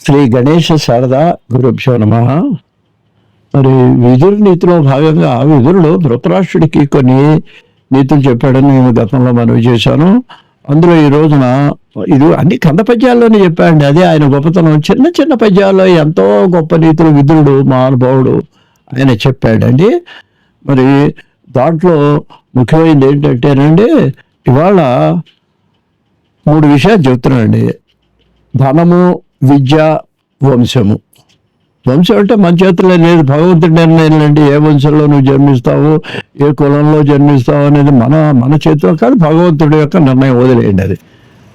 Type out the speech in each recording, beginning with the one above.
శ్రీ గణేశ శారద గురుభ్యో నమ. మరి విదురు నీతిలో భాగంగా విదురుడు ధృతరాష్ట్రుడికి కొన్ని నీతులు చెప్పాడని నేను గతంలో మనవి చేశాను. అందులో ఈ రోజున ఇది అన్ని కంద పద్యాల్లోనే చెప్పాడండి. అదే ఆయన గొప్పతనం. చిన్న చిన్న పద్యాల్లో ఎంతో గొప్ప నీతులు విదురుడు మహానుభావుడు ఆయన చెప్పాడండి. మరి దాంట్లో ముఖ్యమైనది ఏంటంటేనండి ఇవాళ మూడు విషయాలు చెబుతున్నానండి ధనము విద్య వంశము. వంశం అంటే మన చేతిలో లేదు. భగవంతుడి నిర్ణయం అండి ఏ వంశంలో నువ్వు జన్మిస్తావు ఏ కులంలో జన్మిస్తావు అనేది మన మన చేతిలో కాదు. భగవంతుడి యొక్క నిర్ణయం వదిలేయండి అది.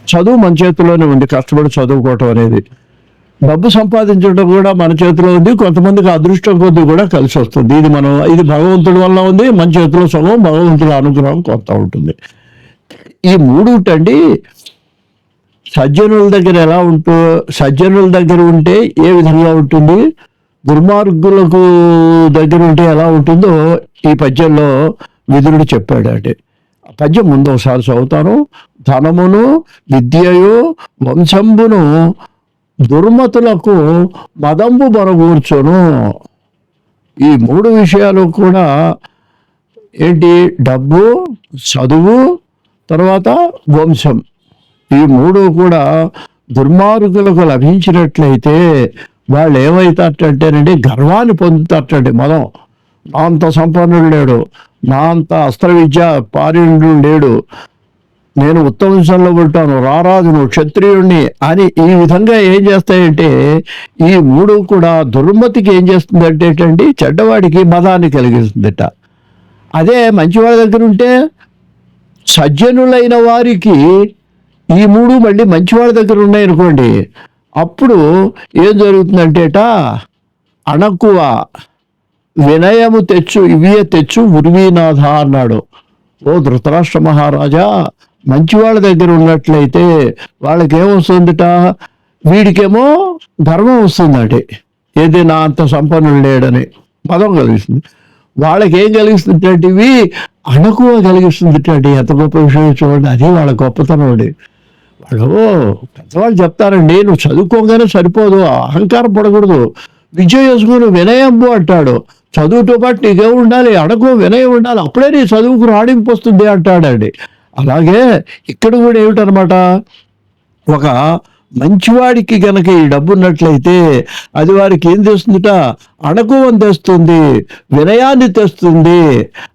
చదువు మన చేతిలోనే ఉంది. కష్టపడి చదువుకోవటం అనేది. డబ్బు సంపాదించడం కూడా మన చేతిలో ఉంది. కొంతమందికి అదృష్టం కొద్ది కూడా కలిసి వస్తుంది. ఇది మనం ఇది భగవంతుడి వల్ల ఉంది. మన చేతిలో సగం భగవంతుడి అనుగ్రహం కొంత ఉంటుంది. ఈ మూడుటండి సజ్జనుల దగ్గర ఎలా ఉంటూ సజ్జనుల దగ్గర ఉంటే ఏ విధంగా ఉంటుంది దుర్మార్గులకు దగ్గర ఉంటే ఎలా ఉంటుందో ఈ పద్యంలో విదురుడు చెప్పాడు అంటే ఆ పద్యం ముందు ఒకసారి చదువుతాను. ధనమును విద్యయు వంశంబును దుర్మతులకు మదంబు బరగూర్చును. ఈ మూడు విషయాలు కూడా ఏంటి? డబ్బు చదువు తర్వాత వంశం. ఈ మూడు కూడా దుర్మార్గులకు లభించినట్లయితే వాళ్ళు ఏమవుతారంటేనండి గర్వాన్ని పొందుతారటండి మదం నా అంత సంపన్నుడు లేడు నా అంత అస్త్ర విద్య పారీణుడు లేడు నేను ఉత్తమ వంశంలో ఉంటాను రారాజును క్షత్రియుణ్ణి అని ఈ విధంగా ఏం చేస్తాయంటే ఈ మూడు కూడా దుర్మతికి ఏం చేస్తుందంటే ఏంటండి చెడ్డవాడికి మదాన్ని కలిగిస్తుందట. అదే మంచివాడి దగ్గర ఉంటే సజ్జనులైన వారికి ఈ మూడు మళ్ళీ మంచివాడి దగ్గర ఉన్నాయనుకోండి అప్పుడు ఏం జరుగుతుందంటేట అణకువ వినయము తెచ్చు ఇవియే తెచ్చు ఉర్వీనాథ అన్నాడు. ఓ ధృతరాష్ట్ర మహారాజా మంచివాళ్ళ దగ్గర ఉన్నట్లయితే వాళ్ళకి ఏమొస్తుందిట వీడికేమో ధర్మం వస్తుందండి ఏది నా అంత సంపన్నులు లేడని పదం కలిగిస్తుంది. వాళ్ళకి ఏం కలిగిస్తుంది ఇవి అణకువ కలిగిస్తుంది ఎంత గొప్ప విషయం చూడండి. అది వాళ్ళ గొప్పతనం అండి. వాళ్ళు పెద్దవాళ్ళు చెప్తారండి నువ్వు చదువుకోగానే సరిపోదు అహంకారం పడకూడదు. విద్య చేసుకుని వినయంబు అంటాడు చదువుతో పాటు నీకే ఉండాలి అడగో వినయం ఉండాలి అప్పుడే నీ చదువుకు రాణింపు వస్తుంది అంటాడండి. అలాగే ఇక్కడ కూడా ఏమిటనమాట ఒక మంచివాడికి గనక ఈ డబ్బు ఉన్నట్లయితే అది వారికి ఏం తెస్తుందిట? అణకువం తెస్తుంది వినయాన్ని తెస్తుంది.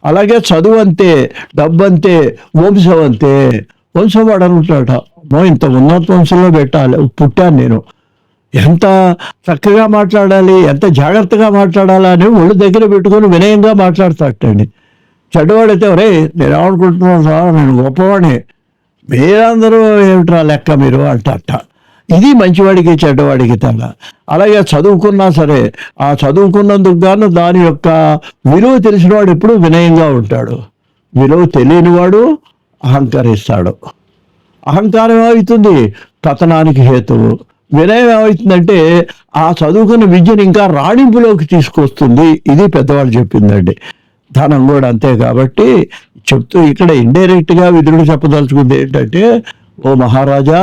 అలాగే చదువు అంతే డబ్బు అంతే వంశం అంతే. వంశం వాడు అనుకుంటాడట ఇంత ఉన్నత వంశంలో పెట్టాలి పుట్టాను నేను. ఎంత చక్కగా మాట్లాడాలి ఎంత జాగ్రత్తగా మాట్లాడాలి అని ఒళ్ళు దగ్గర పెట్టుకొని వినయంగా మాట్లాడతాటండి చెడ్డవాడైతే ఒరే నేను ఏమనుకుంటున్నాను సార్? నేను గొప్పవాడిని. మీరందరూ ఏమిట్రా లెక్క మీరు అంటట ఇది మంచివాడికి చెడ్డవాడికి తేడా. అలాగే చదువుకున్నా సరే ఆ చదువుకున్నందుకు గాను దాని యొక్క విలువ తెలిసినవాడు ఎప్పుడు వినయంగా ఉంటాడు. విలువ తెలియనివాడు అహంకరిస్తాడు. అహంకారం ఏమవుతుంది పతనానికి హేతువు. వినయం ఏమవుతుందంటే ఆ చదువుకున్న విద్యను ఇంకా రాణింపులోకి తీసుకొస్తుంది. ఇది పెద్దవాళ్ళు చెప్పిందండి. ధనం కూడా అంతే కాబట్టి చెప్తూ ఇక్కడ ఇండైరెక్ట్గా విధుడు చెప్పదలుచుకుంది ఏంటంటే ఓ మహారాజా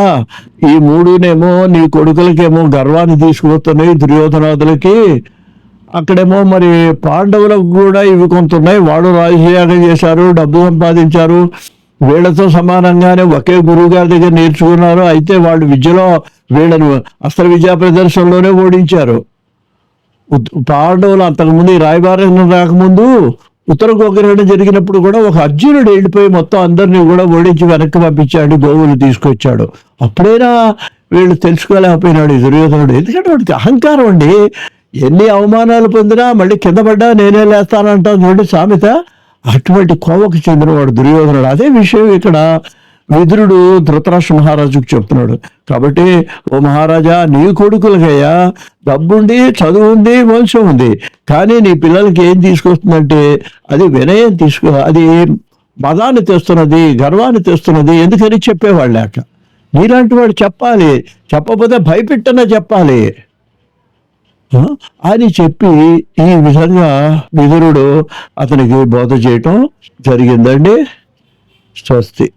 ఈ మూడునేమో నీ కొడుకులకేమో గర్వాన్ని తీసుకుపోతున్నాయి దుర్యోధనాదులకి. అక్కడేమో మరి పాండవులకు కూడా ఇవి కొంత ఉన్నాయి. వాడు రాజకీయాలు చేశారు డబ్బు సంపాదించారు. వీళ్ళతో సమానంగానే ఒకే గురువు గారి దగ్గర నేర్చుకున్నారు. అయితే వాళ్ళు విద్యలో వీళ్ళను అస్త్ర విద్యా ప్రదర్శనలోనే ఓడించారు. పాండవులు అంతకుముందు ఈ రాయబారం రాకముందు ఉత్తర గోగ్రహణం జరిగినప్పుడు కూడా ఒక అర్జునుడు వెళ్ళిపోయి మొత్తం అందరినీ కూడా ఓడించి వెనక్కి పంపించాడు గోవులు తీసుకొచ్చాడు. అప్పుడైనా వీళ్ళు తెలుసుకోలేకపోయినాడు ఈ దుర్యోధనుడు. ఎందుకంటే వాడికి అహంకారం అండి. ఎన్ని అవమానాలు పొందినా మళ్ళీ కింద పడ్డా నేనే లేస్తానంటాను చూడండి సామెత. అటువంటి కోవకు చెందినవాడు దుర్యోధనుడు. అదే విషయం ఇక్కడ విదురుడు ధృతరాష్ట్ర మహారాజుకు చెప్తున్నాడు. కాబట్టి ఓ మహారాజా నీ కొడుకులకయ్యా డబ్బుండి చదువు ఉంది వంశం ఉంది. కానీ నీ పిల్లలకి ఏం తీసుకొస్తుందంటే అది వినయం తీసుకు అది మదాన్ని తెస్తున్నది గర్వాన్ని తెస్తున్నది ఎందుకని చెప్పేవాళ్ళు లేక. నీలాంటి వాడు చెప్పాలి. చెప్పకపోతే భయపెట్టనే చెప్పాలి. అని చెప్పి ఈ విధంగా విదురుడు అతనికి బోధ చేయటం జరిగిందండి. స్వస్తి.